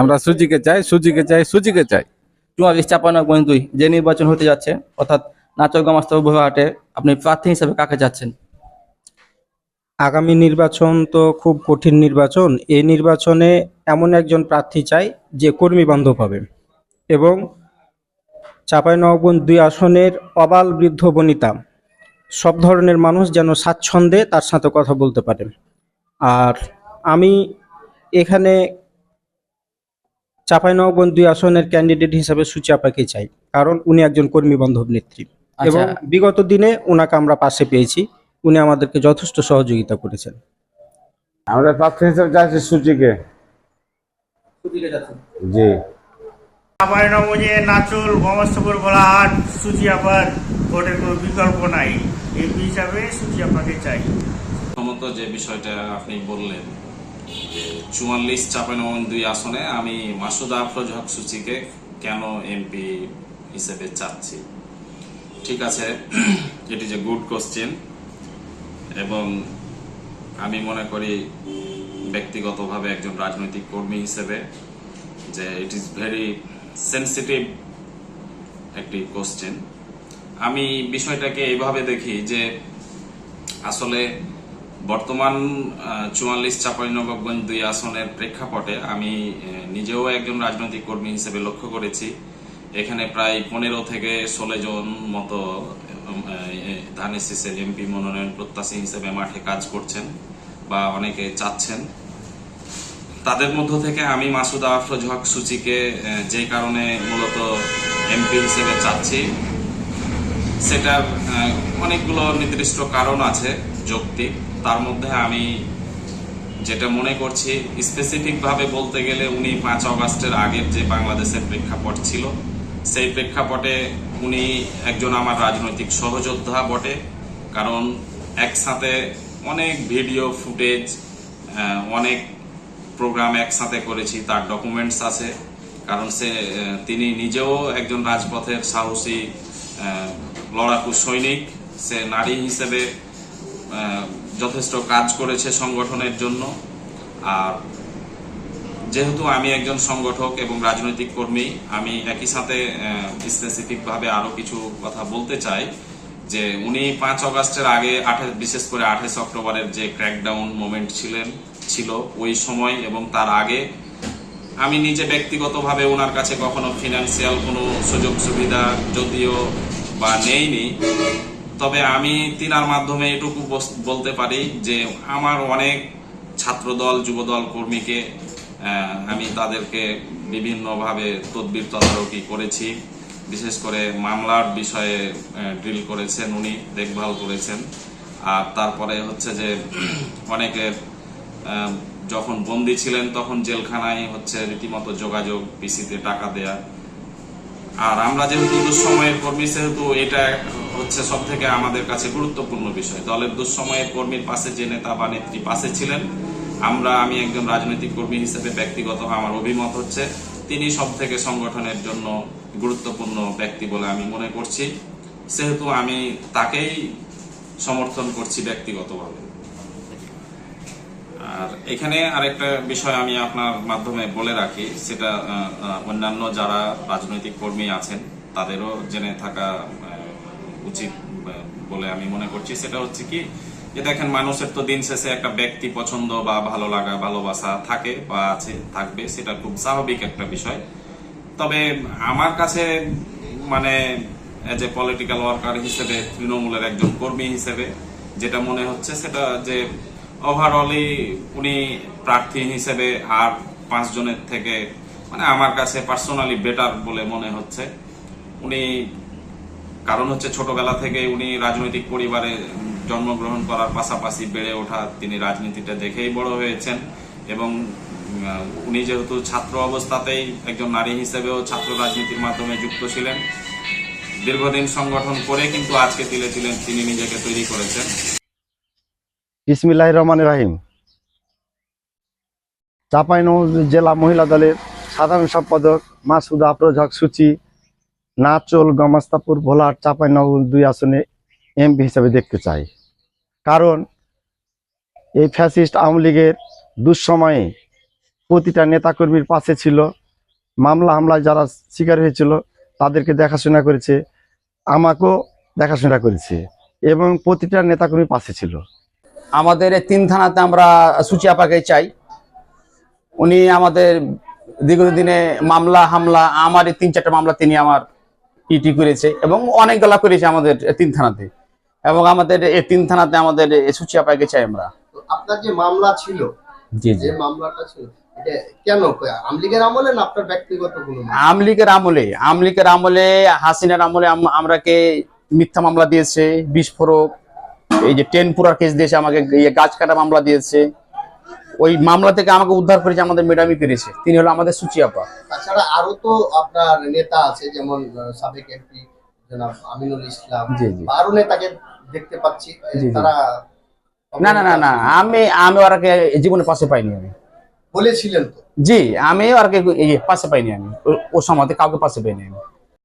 আমরা সুজিকে চাই সুজিকে চাই সুজিকে চাই। চুয়াল্লিশ চাপান্ন দুই যে নির্বাচন হতে যাচ্ছে অর্থাৎ নাচরগাঁ মাস্তবাহাটে আপনি প্রার্থী হিসেবে কাকে চাচ্ছেন? আগামী নির্বাচন তো খুব কঠিন নির্বাচন। এই নির্বাচনে এমন একজন প্রার্থী চাই যে কর্মী বান্ধব হবে। এবং চাঁপাইনবাবগঞ্জ দুই আসনের অবাল বৃদ্ধ বনিতা সব ধরনের মানুষ যেন স্বাচ্ছন্দ্যে তার সাথে কথা বলতে পারে আর আমি এখানে চাঁপাইনবাবগঞ্জ দুই আসনের ক্যান্ডিডেট হিসাবে সুচি আপাকে চাই কারণ উনি একজন কর্মী বান্ধব নেত্রী। এবং আচ্ছা বিগত দিনে ওনাকে আমরা পাশে পেয়েছি উনি আমাদেরকে যথেষ্ট সহযোগিতা করেছেন। আমরা প্রার্থী হিসেবে চাইছি সুচিকে। জি। চাঁপাইনবাবগঞ্জে নাচুল গমস্তপুর গোলাহাট সুচি আপার ভোটের কোনো বিকল্প নাই। এমপি হিসাবে সুচি আপাকে চাই। প্রথমত যে বিষয়টা আপনি বললেন চুয়াল্লিশ চাপানগঞ্জ দুই আসনে আমি মাসুদ আফরোজ হক সূচিকে কেন এমপি হিসেবে চাচ্ছি? ঠিক আছে, এটি যে গুড কোশ্চেন এবং আমি মনে করি ব্যক্তিগতভাবে একজন রাজনৈতিক কর্মী হিসেবে যে ইট ইজ ভেরি সেন্সিটিভ একটি কোশ্চেন আমি বিষয়টাকে এইভাবে দেখি যে আসলে বর্তমান চুয়াল্লিশ চাঁপাইনবাবগঞ্জ দুই আসনের প্রেক্ষাপটে আমি নিজেও একজন রাজনৈতিক কর্মী হিসেবে লক্ষ্য করেছি। এখানে প্রায় পনেরো থেকে ষোলো জন মতো ধানের শীষের এমপি মনোনয়ন প্রত্যাশী হিসেবে মাঠে কাজ করছেন বা অনেকে চাচ্ছেন। তাদের মধ্য থেকে আমি মাসুদ আফরোজ হক সূচিকে যে কারণে মূলত এমপি হিসেবে চাচ্ছি। আহ, অনেকগুলো নির্দিষ্ট কারণ আছে যৌক্তিক। তার মধ্যে আমি যেটা মনে করছি স্পেসিফিক ভাবে বলতে গেলে উনি পাঁচ অগাস্টের আগের যে বাংলাদেশের প্রেক্ষাপট ছিল, সেই প্রেক্ষাপটে উনি একজন আমার রাজনৈতিক সহযোদ্ধা বটে। কারণ একসাথে অনেক ভিডিও, ফুটেজ অনেক প্রোগ্রাম একসাথে করেছি, তার ডকুমেন্টস আছে। কারণ সে তিনি নিজেও একজন রাজপথের সাহসী লড়াকু সৈনিক। সে নারী হিসেবে যথেষ্ট কাজ করেছে সংগঠনের জন্য। আর যেহেতু আমি একজন সংগঠক এবং রাজনৈতিক কর্মী, আমি একই সাথে স্পেসিফিক ভাবে আরও কিছু কথা বলতে চাই, যে উনি পাঁচ অগাস্টের আগে আঠাশ বিশেষ করে আঠাশ অক্টোবরের যে ক্র্যাকডাউন মোমেন্ট ছিলেন, ছিল ওই সময় এবং তার আগে আমি নিজে ব্যক্তিগতভাবে ওনার কাছে কখনো ফিনান্সিয়াল কোনো সুযোগ সুবিধা যদিও বা নেইনি। তবে আমি তিনার মাধ্যমে এটুকু বলতে পারি যে আমার অনেক ছাত্রদল, যুবদল কর্মীকে আমি তাদেরকে বিভিন্নভাবে তদবির তদারকি করেছি। বিশেষ করে মামলার বিষয়ে ড্রিল করেছেন উনি, দেখভাল করেছেন। আর তারপরে হচ্ছে যে অনেকে যখন বন্দি ছিলেন তখন জেলখানায় হচ্ছে রীতিমতো যোগাযোগ, পিসিতে টাকা দেয়া। আর আমরা যেহেতু দুঃসময়ের কর্মী, সেহেতু এটা হচ্ছে সব থেকে আমাদের কাছে গুরুত্বপূর্ণ বিষয়। দলের দুঃসময়ের কর্মীর পাশে যে নেতা বা নেত্রী পাশে ছিলেন, আমরা, আমি একজন রাজনৈতিক কর্মী হিসেবে ব্যক্তিগত আমার অভিমত হচ্ছে, তিনি সব থেকে সংগঠনের জন্য গুরুত্বপূর্ণ ব্যক্তি বলে আমি মনে করছি। সেহেতু আমি তাকেই সমর্থন করছি ব্যক্তিগতভাবে। আর এখানে আরেকটা বিষয় আমি আপনার মাধ্যমে বলে রাখি, সেটা অন্যান্য যারা রাজনৈতিক কর্মী আছেন, তাদেরও জেনে থাকা উচিত বলে আমি মনে করছি। সেটা হচ্ছে কি, যে দেখেন মানুষের তো দিন শেষে একটা ব্যক্তি পছন্দ বা ভালো লাগা, ভালোবাসা থাকে বা আছে, থাকবে, সেটা খুব স্বাভাবিক একটা বিষয়। তবে আমার কাছে মানে এজ এ পলিটিক্যাল ওয়ার্কার হিসেবে, তৃণমূলের একজন কর্মী হিসেবে, যেটা মনে হচ্ছে সেটা যে ওভারঅলি উনি প্রার্থী হিসেবে আর পাঁচ জনের থেকে মানে আমার কাছে পার্সোনালি বেটার বলে মনে হচ্ছে। উনি কারণ হচ্ছে ছোটবেলা থেকে উনি রাজনৈতিক পরিবারে জন্মগ্রহণ করার পাশাপাশি বেড়ে ওঠা তিনি রাজনীতিটা দেখেই বড় হয়েছেন। এবং উনি যেহেতু ছাত্র অবস্থাতেই একজন নারী হিসেবেও ছাত্র রাজনীতির মাধ্যমে যুক্ত ছিলেন, দীর্ঘদিন সংগঠন করে কিন্তু আজকে তিলে ছিলেন তিনি নিজেকে তৈরি করেছেন। বিসমিল্লাহ রহমান রাহিম। চাঁপাইনবাবগঞ্জ জেলা মহিলা দলের সাধারণ সম্পাদক মাসুদ আফরোজ হক সুচি নাচল, গমাস্তাপুর, ভোলার চাঁপাইনবাবগঞ্জ দুই আসনে এমপি হিসাবে দেখতে চাই। কারণ এই ফ্যাসিস্ট আওয়ামী লীগের দুঃসময়ে প্রতিটা নেতাকর্মীর পাশে ছিল। মামলা হামলায় যারা শিকার হয়েছিল, তাদেরকে দেখাশোনা করেছে, আমাকেও দেখাশোনা করেছে এবং প্রতিটা নেতাকর্মীর পাশে ছিল। আমাদের তিন থানাতে আমরা সুচি আপাকে চাই। উনি আমাদের দীর্ঘদিনে মামলা, হামলা, আমার এই তিন চারটা মামলা তিনি আমার ইটি করেছে এবং অনেকগুলা করেছে আমাদের তিন থানাতে। এবং আমাদের এই তিন থানাতে আমাদের এই সুচি আপাকে চাই আমরা। তো আপনার যে মামলা ছিল জি যে মামলাটা ছিল কেন আমলিগের আমলে না আপনার ব্যক্তিগত কোনো আমলে আমলিকের আমলে হাসিনার আমলে আম- আমরাকে মিথ্যা মামলা দিয়েছে বিস্ফোরক এই যে টেন পুরার কেস দিয়েছে আমাকে গাছ কাটা মামলা দিয়েছে। ওই মামলা থেকে আমাকে উদ্ধার করেছে আমাদের ম্যাডামই করেছে তিনি হলো আমাদের সুচি আপা তাছাড়া আরও তো আপনার নেতা আছে যেমন সাবেক এমপি জনাব আমিনুল ইসলাম। আরও নেতাকে দেখতে পাচ্ছি। তারা না না না না আমি আমি ওরাকে জীবনে পাশে পাইনি আমি। বলেছিলেন তো? জি আমি ওরাকে পাশে পাইনি আমি। ও সমাজে কাউকে পাশে পাইনি আমি।